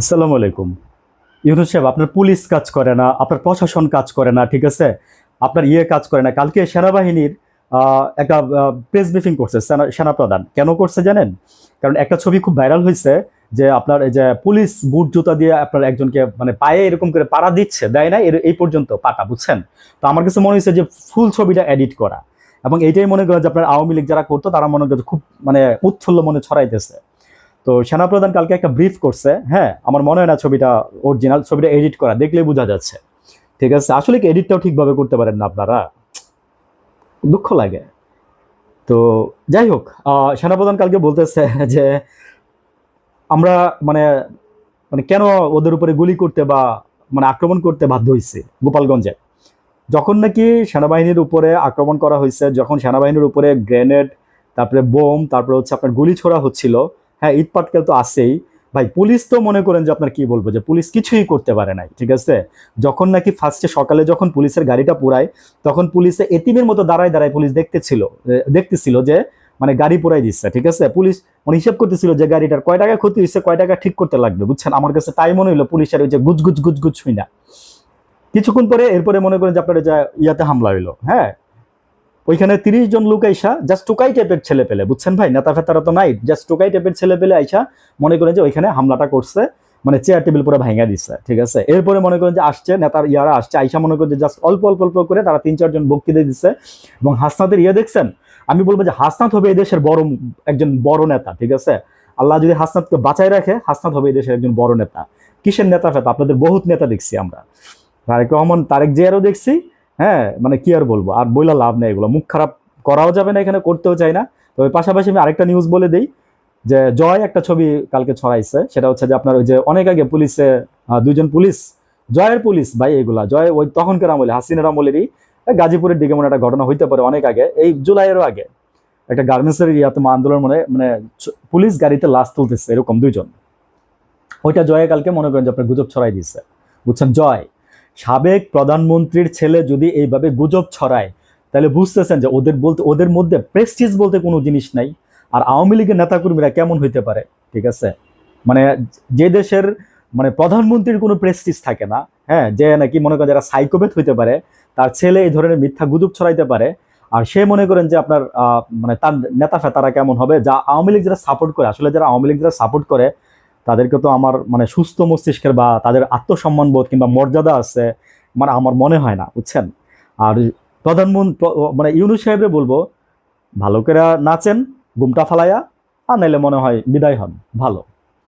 আসসালামু আলাইকুম। ইউনুস সাহেব, আপনার পুলিশ কাজ করে না, আপনার প্রশাসন কাজ করে না, ঠিক আছে? আপনার ইয়ে কাজ করে না। কালকে সেনাবাহিনীর একটা প্রেস ব্রিফিং করছে সেনা, সেনাপ্রধান। কেন করছে জানেন? কারণ একটা ছবি খুব ভাইরাল হয়েছে যে আপনার যে পুলিশ বুট জুতা দিয়ে আপনার একজনকে মানে পায়ে এরকম করে পাড়া দিচ্ছে, দেয় না এই পর্যন্ত পাটা বুঝছেন? তো আমার কাছে মনে হয়েছে যে ফুল ছবিটা এডিট করা। এবং এইটাই মনে করেন যে আপনার আওয়ামী লীগ যারা করতো, তারা মনে করে খুব মানে উৎফুল্ল মনে ছড়াইতেছে। তো সেনাপ্রধান কালকে একটা ব্রিফ করছে হ্যাঁ আমার মনে হয় না ছবিটা অরিজিনাল ছবিটা এডিট করা দেখলে বোঝা যাচ্ছে। ঠিক আছে, আসলে কি এডিটটাও ঠিকভাবে করতে পারেন না আপনারা? দুঃখ লাগে। তো যাই হোক সেনাপ্রধান কালকে বলতেছে যে আমরা মানে মানে কেন ওদের উপরে গুলি করতে বা মানে আক্রমণ করতে বাধ্য হয়েছে গোপালগঞ্জে? যখন নাকি সেনাবাহিনীর উপরে আক্রমণ করা হয়েছে যখন সেনাবাহিনীর উপরে গ্রেনেড তারপরে বোম, তারপরে হচ্ছে আপনার গুলি ছোড়া হচ্ছিল হ্যাঁ ইট পাটকেল তো আছেই। ভাই, পুলিশ তো মনে করেন যে আপনার কি বলব, যে পুলিশ কিছুই করতে পারে নাই, ঠিক আছে? যখন নাকি ফার্স্টে সকালে যখন পুলিশের গাড়িটা পুরায়, তখন পুলিশে এতিমের মতো দাঁড়ায় দাঁড়ায় পুলিশ দেখতেছিল দেখতেছিল যে মানে গাড়ি পুরাই দিচ্ছে, ঠিক আছে? পুলিশ মানে হিসাব করতেছিল যে গাড়িটার কয় টাকা ক্ষতি হচ্ছে কয় টাকা ঠিক করতে লাগবে, বুঝছেন? আমার কাছে তাই মনে হলো পুলিশের ওই যে গুজ গুজ গুজ গুজ শুই না কিছুক্ষণ পরে এরপরে মনে করেন যে আপনার যে ইয়াতে হামলা হইল হ্যাঁ? ওইখানে তিরিশ জন লোক আইসা জাস্ট টোকাই টাইপের ছেলে পেলে, বুঝছেন ভাই? নেতা ফেতারা তো নাই জাস্ট টোকাই টাইপের ছেলে পেলে আইসা মনে করেন যে ওইখানে হামলাটা করছে মানে চেয়ার টেবিল পুরো ভাঙা দিচ্ছে ঠিক আছে? এরপরে মনে করেন যে আসছে, নেতার ইয়ারা আসছে, আইসা মনে করেন যে জাস্ট অল্প অল্প অল্প করে তারা তিন চারজন বক্তৃতা দিচ্ছে এবং হাসনাতের ইয়ে দেখছেন? আমি বলব যে হাসনাত হবে এই দেশের বড় একজন বড় নেতা, ঠিক আছে? আল্লাহ যদি হাসনাতকে বাঁচায় রাখে, হাসনাত হবে এই দেশের একজন বড় নেতা। কিসের নেতা ফেতা আপনাদের বহুত নেতা দেখছি আমরা। তারেক রহমান, তারেক জিয়ারও দেখছি হ্যাঁ মানে কি আর বলব? আর বইলা লাভ নেই এগুলো। মুখ খারাপ করাও যাবে না এখানে করতেও চাই না। তবে পাশাপাশি আমি আরেকটা নিউজ বলে দিই যে জয় একটা ছবি কালকে ছড়াইছে। সেটা হচ্ছে যে আপনার ওই যে অনেক আগে পুলিশে আহ, দুইজন পুলিশ জয়ের পুলিশ ভাই এগুলা জয় ওই তখনকার আমলে হাসিনের আমলেরই গাজীপুরের দিকে মনে একটা ঘটনা হইতে পারে অনেক আগে এই জুলাইয়েরও আগে। একটা গার্মেন্টসের ইয়াতে আন্দোলন মনে মানে পুলিশ গাড়িতে লাশ তুলতেছে এরকম দুইজন। ওইটা জয়ে কালকে মনে করেন যে আপনার গুজব ছড়াই দিচ্ছে বুঝছেন? জয়। সাবেক প্রধানমন্ত্রীর ছেলে যদি এইভাবে গুজব ছড়ায়, তাহলে বুঝতেছেন যে ওদের বলতে, ওদের মধ্যে প্রেস্টিজ বলতে কোনো জিনিস নাই। আর আওয়ামী লীগের নেতাকর্মীরা কেমন হইতে পারে? ঠিক আছে? মানে যে দেশের মানে প্রধানমন্ত্রীর কোনো প্রেস্টিজ থাকে না হ্যাঁ? যে নাকি মনে করেন যারা সাইকোপেথ হইতে পারে, তার ছেলে এই ধরনের মিথ্যা গুজব ছড়াইতে পারে। আর সে মনে করেন যে আপনার মানে তার নেতা ফেতারা কেমন হবে? যা আওয়ামী লীগ যারা সাপোর্ট করে, আসলে যারা আওয়ামী লীগ যারা সাপোর্ট করে তাদেরকে তো আমার মানে সুস্থ মস্তিষ্কের বা তাদের আত্মসম্মান বোধ কিংবা মর্যাদা আছে মানে আমার মনে হয় না, বুঝছেন? আর প্রধানমন্ত্রী মানে ইউনুস সাহেবরে বলব, ভালো করে নাচেন গুমটা ফালাইয়া, আর নাইলে মনে হয় বিদায় হন, ভালো।